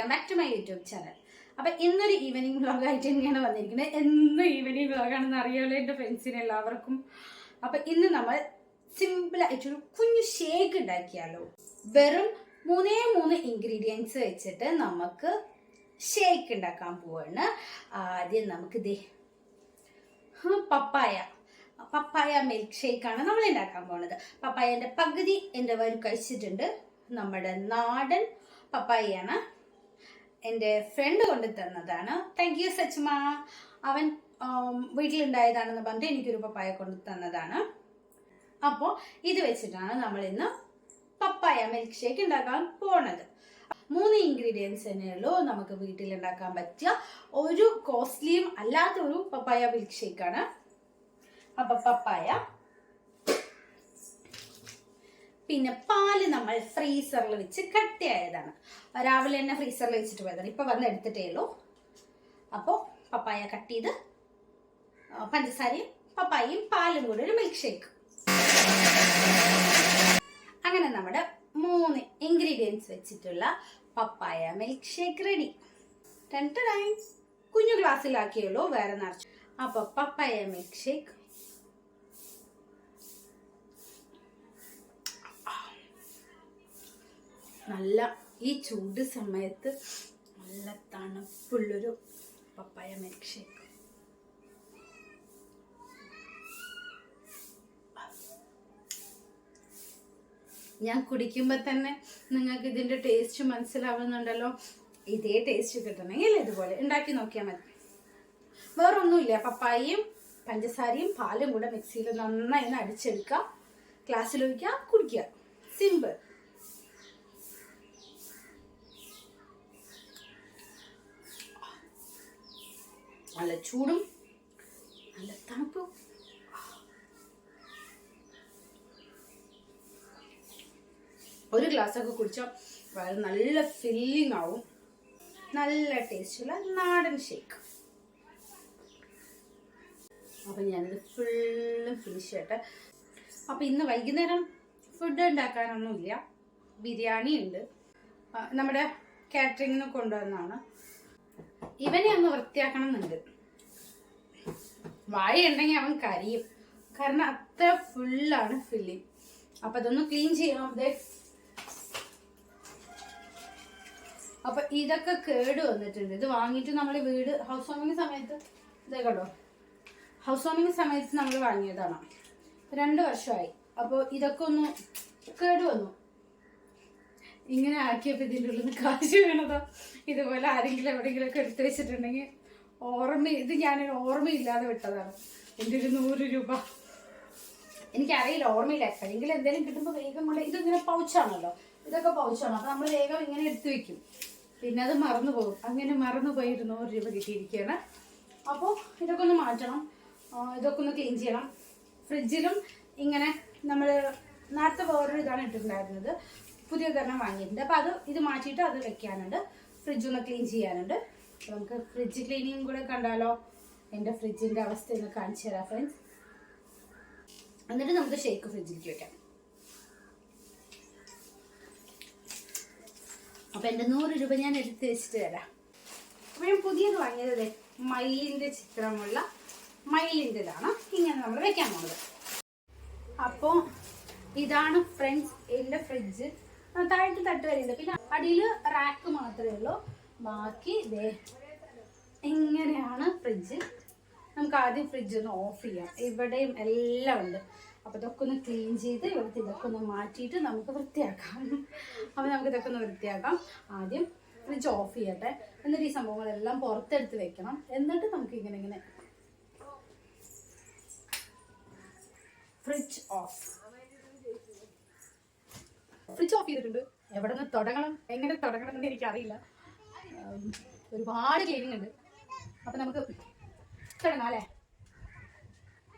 Welcome back to my YouTube channel അപ്പൊ ഇന്നൊരു evening vlog ആയിട്ട് തന്നെയാണ് വന്നിരിക്കുന്നത്. എന്നും ഈവനിങ് വ്ളോഗാണെന്ന് അറിയാമല്ലോ എന്റെ ഫ്രണ്ട്സിന് എല്ലാവർക്കും. അപ്പൊ ഇന്ന് നമ്മൾ സിമ്പിൾ ആയിട്ടൊരു കുഞ്ഞു ഷേക്ക് ഉണ്ടാക്കിയാലോ. വെറും മൂന്നേ മൂന്ന് ഇൻഗ്രീഡിയൻസ് വെച്ചിട്ട് നമുക്ക് ഷേക്ക് ഉണ്ടാക്കാൻ പോവാണ്. ആദ്യം നമുക്ക് ദേ പപ്പായ. പപ്പായ മിൽക്ക് ഷേക്കാണ് നമ്മൾ ഉണ്ടാക്കാൻ പോണത്. പപ്പായന്റെ പകുതി എന്റെ വരും കഴിച്ചിട്ടുണ്ട്. നമ്മുടെ നാടൻ പപ്പായയാണ്. എന്റെ ഫ്രണ്ട് കൊണ്ട് തന്നതാണ്. Thank you so much. അവൻ വീട്ടിലുണ്ടായതാണെന്ന് പറഞ്ഞിട്ട് എനിക്കൊരു പപ്പായ കൊണ്ട് തന്നതാണ്. അപ്പോൾ ഇത് വെച്ചിട്ടാണ് നമ്മൾ ഇന്ന് പപ്പായ മിൽക്ക് ഷേക്ക് ഉണ്ടാക്കാൻ പോണത്. മൂന്ന് ഇൻഗ്രീഡിയൻസ് തന്നെയുള്ളൂ നമുക്ക് വീട്ടിൽ ഉണ്ടാക്കാൻ പറ്റിയ ഒരു കോസ്റ്റ്ലിയും അല്ലാത്ത ഒരു പപ്പായ മിൽക്ക് ഷേക്കാണ് അപ്പൊ പപ്പായ പിന്നെ പാൽ നമ്മൾ ഫ്രീസറിൽ വെച്ച് കട്ടിയായതാണ് രാവിലെ തന്നെ ഫ്രീസറിൽ വെച്ചിട്ട് പോയതാണ്. ഇപ്പൊ വന്ന് എടുത്തിട്ടേ ഉള്ളൂ. അപ്പോൾ പപ്പായ കട്ട് ചെയ്ത് പഞ്ചസാരയും പപ്പായയും പാലും കൂടെ ഒരു മിൽക്ക് ഷേക്ക് അങ്ങനെ നമ്മുടെ മൂന്ന് ഇൻഗ്രീഡിയൻസ് വെച്ചിട്ടുള്ള പപ്പായ മിൽക്ക് ഷേക്ക് റെഡി കുഞ്ഞു ഗ്ലാസ്സിലാക്കിയുള്ളൂ വേറെ നിറച്ചു. അപ്പൊ പപ്പായ മിൽക്ക് ഷേക്ക് നല്ല ഈ ചൂട് സമയത്ത് നല്ല തണുപ്പുള്ളൊരു പപ്പായ മിൽക്ക് ഷേക്ക് ഞാൻ കുടിക്കുമ്പോൾ തന്നെ നിങ്ങൾക്ക് ഇതിന്റെ ടേസ്റ്റ് മനസ്സിലാവുന്നുണ്ടല്ലോ. ഇതേ ടേസ്റ്റ് കിട്ടണമെങ്കിൽ ഇതുപോലെ ഉണ്ടാക്കി നോക്കിയാൽ മതി. വേറൊന്നുമില്ല പപ്പായയും പഞ്ചസാരയും പാലും കൂടെ മിക്സിയിൽ നന്നായി അടിച്ചെടുക്കുക. ഗ്ലാസ്സിൽ ഒഴിക്കുക കുടിക്കുക. സിമ്പിൾ നല്ല ചൂടും നല്ല തണുപ്പും. ഒരു ഗ്ലാസ് ഒക്കെ കുടിച്ചാൽ വളരെ നല്ല ഫില്ലിംഗ് ആവും. നല്ല ടേസ്റ്റുള്ള നാടൻ ഷേക്ക് അപ്പം ഞാനിത് ഫുള്ളും ഫിനിഷ് ചെയ്യട്ടെ. അപ്പം ഇന്ന് വൈകുന്നേരം ഫുഡ് ഉണ്ടാക്കാനൊന്നുമില്ല. ബിരിയാണി ഉണ്ട്. നമ്മുടെ കാറ്ററിംഗിന് കൊണ്ടുവന്നാണ് ഇവനെ ഒന്ന് വൃത്തിയാക്കണം എന്നുണ്ട് വാഴ ഉണ്ടെങ്കിൽ അവൻ കരിയും. കാരണം അത്ര ഫുള്ളാണ് ഫില്ലിങ് അപ്പൊ അതൊന്ന് ക്ലീൻ ചെയ്യണം അപ്പൊ ഇതൊക്കെ കേട് വന്നിട്ടുണ്ട്. ഇത് വാങ്ങിയിട്ട് നമ്മൾ വീട് ഹൗസ് വാമിങ് സമയത്ത് ഇതേ കേട്ടോ ഹൗസ് വാമിങ് സമയത്ത് നമ്മൾ വാങ്ങിയതാണ്. രണ്ട് വർഷമായി. അപ്പോൾ ഇതൊക്കെ ഒന്ന് കേട് വന്നു. ഇങ്ങനെ ആക്കിയപ്പോൾ ഇതിന്റെ ഉള്ളിൽ നിന്ന് കാശ് വീണതോ? ഇതുപോലെ ആരെങ്കിലും എവിടെയെങ്കിലും ഒക്കെ എടുത്തു വെച്ചിട്ടുണ്ടെങ്കിൽ ഓർമ്മ ഇത് ഞാനൊരു ഓർമ്മയില്ലാതെ വിട്ടതാണ്. എന്റെ ഒരു നൂറ് രൂപ. എനിക്കറിയില്ല ഓർമ്മയില്ല. എപ്പോഴെങ്കിലും എന്തെങ്കിലും കിട്ടുമ്പോൾ വേഗം കൊണ്ട് ഇതിങ്ങനെ പൗച്ചാണല്ലോ ഇതൊക്കെ പൗച്ചാണ് അപ്പം നമ്മൾ വേഗം ഇങ്ങനെ എടുത്തു വെക്കും. പിന്നെ അത് മറന്നു പോകും. അങ്ങനെ മറന്നു പോയി ഒരു നൂറ് രൂപ കിട്ടിയിരിക്കുകയാണ്. അപ്പോൾ ഇതൊക്കെ ഒന്ന് മാറ്റണം. ഇതൊക്കെ ഒന്ന് ക്ലീൻ ചെയ്യണം. ഫ്രിഡ്ജിലും ഇങ്ങനെ നമ്മൾ നേരത്തെ വേറൊരു ഇതാണ് ഇട്ടിട്ടുണ്ടായിരുന്നത്. പുതിയ കാരണം വാങ്ങിയിട്ടുണ്ട്. അപ്പോൾ അത് ഇത് മാറ്റിയിട്ട് അത് വെക്കാനുണ്ട്. ഫ്രിഡ്ജ് ഒന്ന് ക്ലീൻ ചെയ്യാനുണ്ട്. നമുക്ക് ഫ്രിഡ്ജ് ക്ലീനിങ് കൂടെ കണ്ടാലോ? എന്റെ ഫ്രിഡ്ജിന്റെ അവസ്ഥ ഒന്ന് കാണിച്ചു തരാം ഫ്രണ്ട്സ് എന്നിട്ട് നമുക്ക് ഷേക്ക് ഫ്രിഡ്ജിലേക്ക് വെക്കാം. അപ്പൊ എന്റെ നൂറ് രൂപ ഞാൻ എടുത്ത് വെച്ചിട്ട് തരാം. അപ്പൊ ഞാൻ പുതിയത് വാങ്ങിയത് മയിലിന്റെ ചിത്രമുള്ള മയിലിന്റെതാണ് ഇങ്ങനെ നമ്മൾ വെക്കാൻ പോകുന്നത് അപ്പോൾ ഇതാണ് ഫ്രണ്ട്സ് എന്റെ ഫ്രിഡ്ജ് താഴ്ത്തി തട്ട് വരുന്നത് പിന്നെ അടിയിൽ റാക്ക് മാത്രമേ ഉള്ളൂ. ബാക്കി ദേ ഇങ്ങനെയാണ് ഫ്രിഡ്ജ് നമുക്ക് ആദ്യം ഫ്രിഡ്ജ് ഒന്ന് ഓഫ് ചെയ്യാം. ഇവിടെയും എല്ലാം ഉണ്ട്. അപ്പോൾ ഇതൊക്കെ ഒന്ന് ക്ലീൻ ചെയ്ത് ഇവിടുത്തെ ഇതൊക്കെ ഒന്ന് മാറ്റിയിട്ട് നമുക്ക് വൃത്തിയാക്കാം. അപ്പോൾ നമുക്ക് ഇതൊക്കെ ഒന്ന് വൃത്തിയാക്കാം. ആദ്യം ഫ്രിഡ്ജ് ഓഫ് ചെയ്യട്ടെ. എന്നിട്ട് ഈ സംഭവങ്ങളെല്ലാം പുറത്തെടുത്ത് വെക്കണം. എന്നിട്ട് നമുക്ക് ഇങ്ങനെ ഇങ്ങനെ ഫ്രിഡ്ജ് ഓഫ് ഫ്രിഡ്ജ് ഓഫ് ചെയ്തിട്ടുണ്ട്. എവിടെ നിന്ന് തുടങ്ങണം? എങ്ങനെ തുടങ്ങണം എന്ന് എനിക്കറിയില്ല. ഒരുപാട് ക്ലീനിങ് ഉണ്ട്. അപ്പൊ നമുക്ക് തുടങ്ങാം അല്ലേ?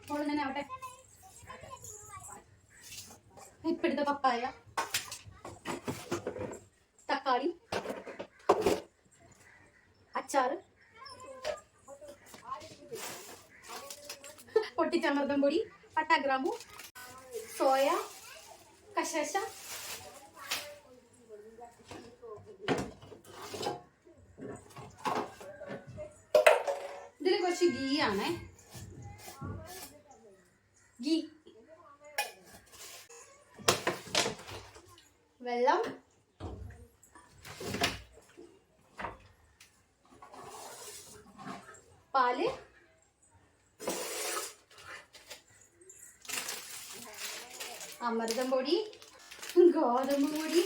അപ്പോൾ തന്നെ ആവട്ടെ. ഇപ്പെടുത്ത പപ്പായ തക്കാളി അച്ചാറ് പൊട്ടിച്ചമൃതം പൊടി പട്ടാഗ്രാമ്പു സോയ കശശ കുറച്ച് ഗീ ആണേ. ഗീ. വെള്ളം. പാൽ. അമൃതം പൊടി ഗോതമ്പ് പൊടി.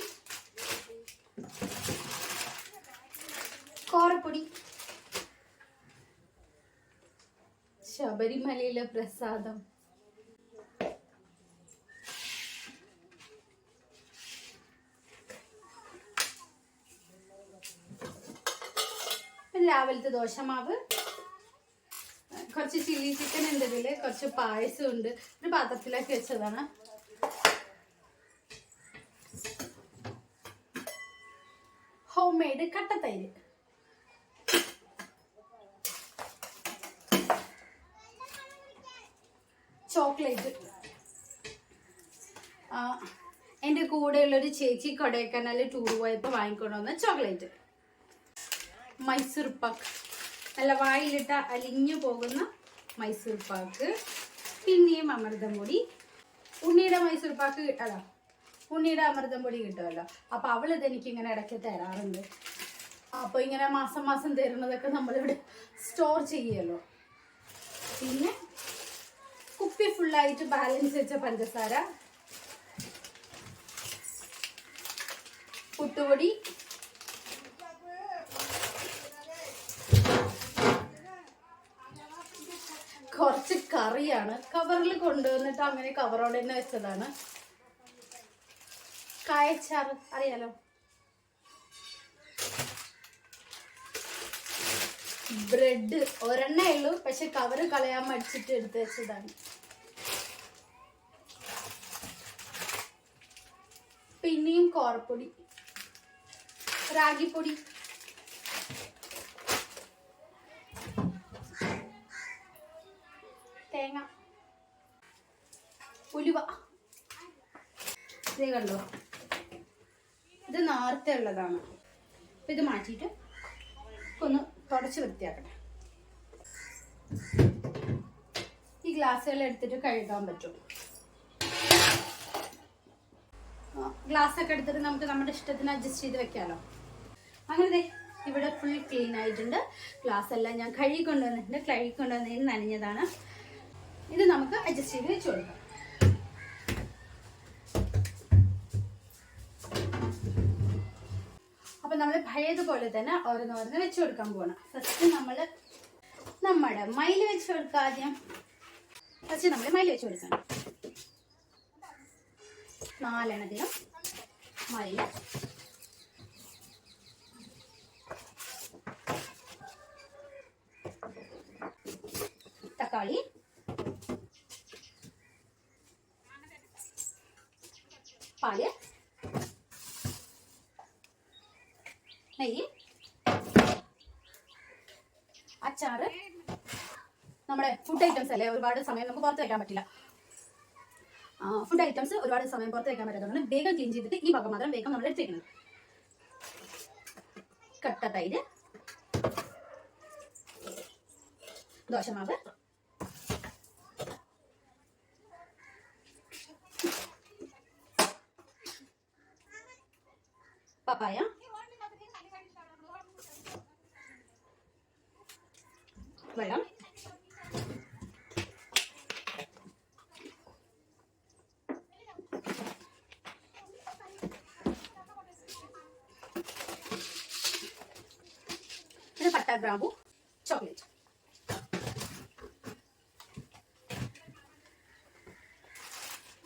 കോറപ്പൊടി ശബരിമലയിലെ പ്രസാദം. രാവിലത്തെ ദോശമാവ്. കുറച്ച് ചില്ലി ചിക്കൻ ഉണ്ട് ഇതിൽ കുറച്ച് പായസം ഉണ്ട്. ഒരു പാത്രത്തിലാക്കി വെച്ചതാണ്. ഹോം മെയ്ഡ് കട്ടത്തൈര് ചോക്ലേറ്റ്. എന്റെ കൂടെയുള്ളൊരു ചേച്ചി കൊടൈക്കനാൽ ടൂർ പോയപ്പോൾ വാങ്ങിക്കൊണ്ട് വന്ന ചോക്ലേറ്റ്. മൈസൂർ പാക്ക്. നല്ല വായിലിട്ട അലിഞ്ഞു പോകുന്ന മൈസൂർ പാക്ക്. പിന്നെയും അമൃതം പൊടി. ഉണ്ണിയുടെ മൈസൂർ പാക്ക് കിട്ടാലോ? ഉണ്ണിയുടെ അമൃതം പൊടി കിട്ടുമല്ലോ. അപ്പോൾ അവളിത് എനിക്ക് ഇങ്ങനെ ഇടയ്ക്ക് തരാറുണ്ട്. അപ്പോൾ ഇങ്ങനെ മാസം മാസം തരുന്നതൊക്കെ നമ്മളിവിടെ സ്റ്റോർ ചെയ്യുമല്ലോ. പിന്നെ കുപ്പി ഫുള്ളായിട്ട് ബാലൻസ് വെച്ച പഞ്ചസാര. പുട്ടുപൊടി. കുറച്ച് കറിയാണ്. കവറിൽ കൊണ്ടുവന്നിട്ട് അങ്ങനെ കവറോടെ തന്നെ വെച്ചതാണ്. കായച്ചാറ് അറിയാലോ? ബ്രെഡ് ഒരെണ്ണേ ഉള്ളൂ. പക്ഷെ കവറ് കളയാൻ മടിച്ചിട്ട് എടുത്ത് വെച്ചതാണ്. പിന്നെയും കോറപ്പൊടി റാഗിപ്പൊടി. തേങ്ങ. ഉലുവ. ഇതേ കണ്ടോ? ഇത് നേരത്തെ ഉള്ളതാണ്. അപ്പൊ ഇത് മാറ്റിയിട്ട് ഒന്ന് തുടച്ച് വൃത്തിയാക്കട്ടെ. ഈ ഗ്ലാസ്സുകൾ എടുത്തിട്ട് കഴുകാൻ പറ്റും. ഗ്ലാസ് ഒക്കെ എടുത്തിട്ട് നമുക്ക് നമ്മുടെ ഇഷ്ടത്തിന് അഡ്ജസ്റ്റ് ചെയ്ത് വെക്കാമല്ലോ അങ്ങനെ ഇവിടെ ഫുൾ ക്ലീൻ ആയിട്ടുണ്ട്. ഗ്ലാസ് എല്ലാം ഞാൻ കഴുകി കൊണ്ടുവന്നിട്ടുണ്ട്. കഴുകി കൊണ്ടുവന്നതിന് നനഞ്ഞതാണ്. ഇത് നമുക്ക് അഡ്ജസ്റ്റ് ചെയ്ത് വെച്ച് കൊടുക്കാം. അപ്പൊ നമ്മൾ പഴയതുപോലെ തന്നെ ഓരോന്നോരോന്ന് വെച്ച് കൊടുക്കാൻ പോകണം ഫസ്റ്റ് നമ്മൾ നമ്മുടെ മയിൽ വെച്ച് കൊടുക്കാം ആദ്യം. ഫസ്റ്റ് നമ്മൾ മയിൽ വെച്ച് കൊടുക്കണം. നാലെണ്ണത്തിനും മയിൽ തക്കാളി. പാൽ. നെയ്യ്. അച്ചാറ്. നമ്മുടെ ഫുഡ് ഐറ്റംസ് അല്ലേ? ഒരുപാട് സമയം നമുക്ക് പുറത്ത് വയ്ക്കാൻ പറ്റില്ല. ഫുഡ് ഐറ്റംസ് ഒരുപാട് സമയം പുറത്ത് വെക്കാൻ പറ്റാത്തതുകൊണ്ട് വേഗം ക്ലീൻ ചെയ്തിട്ട് ഈ ഭാഗം മാത്രം വേഗം നമ്മൾ എടുത്തേക്കുന്നത്. കട്ട തൈര് ദോശമാവ് പപ്പായ വെള്ളം പിന്നെ പട്ട ഗ്രാമ്പു ചോക്ലേറ്റ്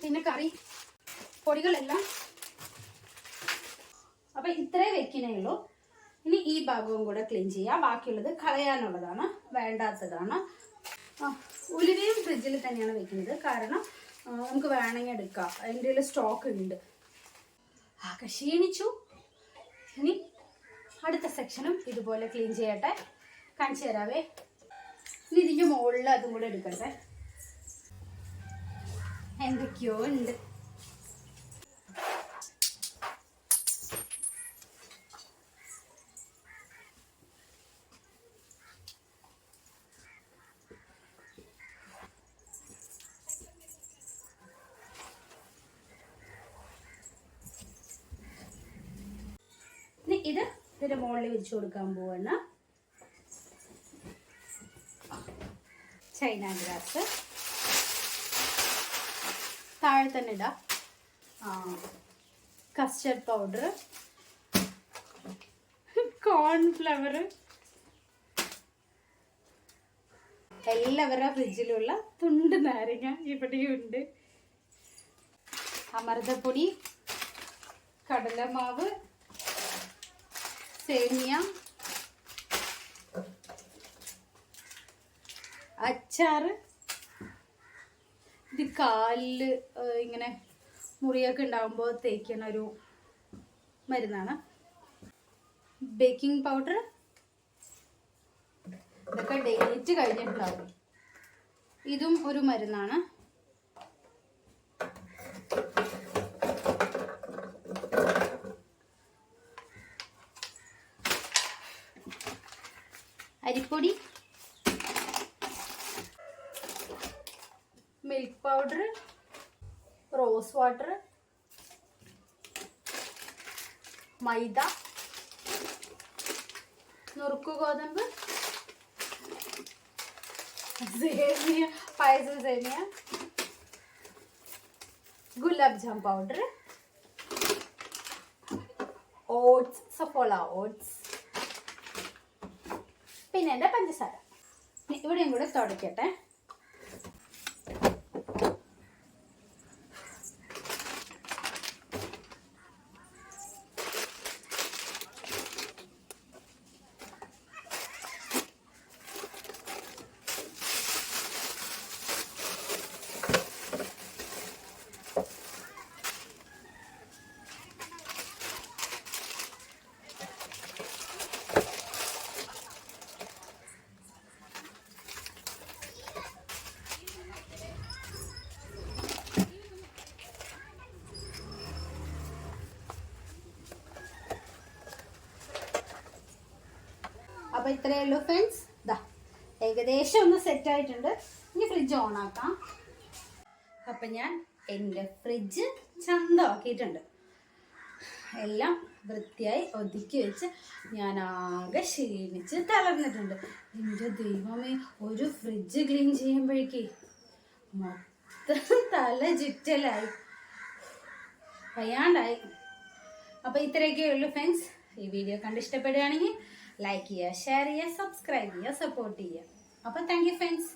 പിന്നെ കറി. പൊടികളെല്ലാം. അപ്പൊ ഇത്രേ വെക്കണേ ഉള്ളൂ. ഇനി ഈ ഭാഗവും കൂടെ ക്ലീൻ ചെയ്യാം. ബാക്കിയുള്ളത് കളയാനുള്ളതാണ്. വേണ്ടാത്തതാണ്. ഉലുവയും ഫ്രിഡ്ജിൽ തന്നെയാണ് വെക്കുന്നത്. കാരണം നമുക്ക് വേണമെങ്കിൽ എടുക്കാം. അതിന്റെ സ്റ്റോക്ക് ഉണ്ട്. ആ ക്ഷീണിച്ചു. ഇനി അടുത്ത സെക്ഷനും ഇതുപോലെ ക്ലീൻ ചെയ്യട്ടെ. കാണിച്ചു തരാവേ. ഇനി ഇതിന്റെ മുകളിൽ അതും കൂടെ എടുക്കട്ടെ. എന്തൊക്കെയോ ഉണ്ട്. ഇത് ഇതിന്റെ മുകളിൽ വിരിച്ചു കൊടുക്കാൻ പോവാണ്. ചൈന ഗ്രാസ് താഴെ തന്നെ ഇടാം. കസ്റ്റർഡ് പൗഡർ കോൺഫ്ലവർ എല്ലാവരുടെ ഫ്രിഡ്ജിലുള്ള തുണ്ട് നാരങ്ങ ഇവിടെയുണ്ട് അമൃതപ്പൊടി കടലമാവ് സേമിയ അച്ചാർ ഇത് കാലിൽ ഇങ്ങനെ മുറിയൊക്കെ ഉണ്ടാകുമ്പോൾ തേക്കുന്ന ഒരു മരുന്നാണ്. Baking powder. ഇതൊക്കെ ഡേറ്റ് കഴിഞ്ഞിട്ടുണ്ടാവും. ഇതും ഒരു മരുന്നാണ്. അരിപ്പൊടി മിൽക്ക് പൗഡർ റോസ് വാട്ടർ മൈദ നുറുക്കു ഗോതമ്പ് സേമിയ പായസ സേമിയ gulab jam powder oats Saffola oats പിന്നെ എന്റെ പഞ്ചസാര. ഇവിടെയും കൂടെ തുടയ്ക്കട്ടെ അപ്പൊ ഇത്രയേ ഉള്ളൂ ഫ്രണ്ട്സ് ഇതാ ഏകദേശം ഒന്ന് സെറ്റ് ആയിട്ടുണ്ട്. ഇനി ഫ്രിഡ്ജ് ഓൺ ആക്കാം. അപ്പൊ ഞാൻ എന്റെ ഫ്രിഡ്ജ് ചന്തമാക്കിയിട്ടുണ്ട്. എല്ലാം വൃത്തിയായി ഒതുക്കി വെച്ച് ഞാൻ ആകെ ക്ഷീണിച്ച് തളർന്നിട്ടുണ്ട്. എന്റെ ദൈവമേ ഒരു ഫ്രിഡ്ജ് ക്ലീൻ ചെയ്യുമ്പോഴേക്കേ മൊത്തം തല ചുറ്റലായി. വയ്യാണ്ടായി അപ്പൊ ഇത്രയൊക്കെ ഉള്ളൂ ഫ്രണ്ട്സ് ഈ വീഡിയോ കണ്ട് ഇഷ്ടപ്പെടുകയാണെങ്കിൽ ലൈക്ക് ചെയ്യുക ഷെയർ ചെയ്യുക സബ്സ്ക്രൈബ് ചെയ്യുക സപ്പോർട്ട് ചെയ്യുക അപ്പൊ താങ്ക് യു ഫ്രണ്ട്സ്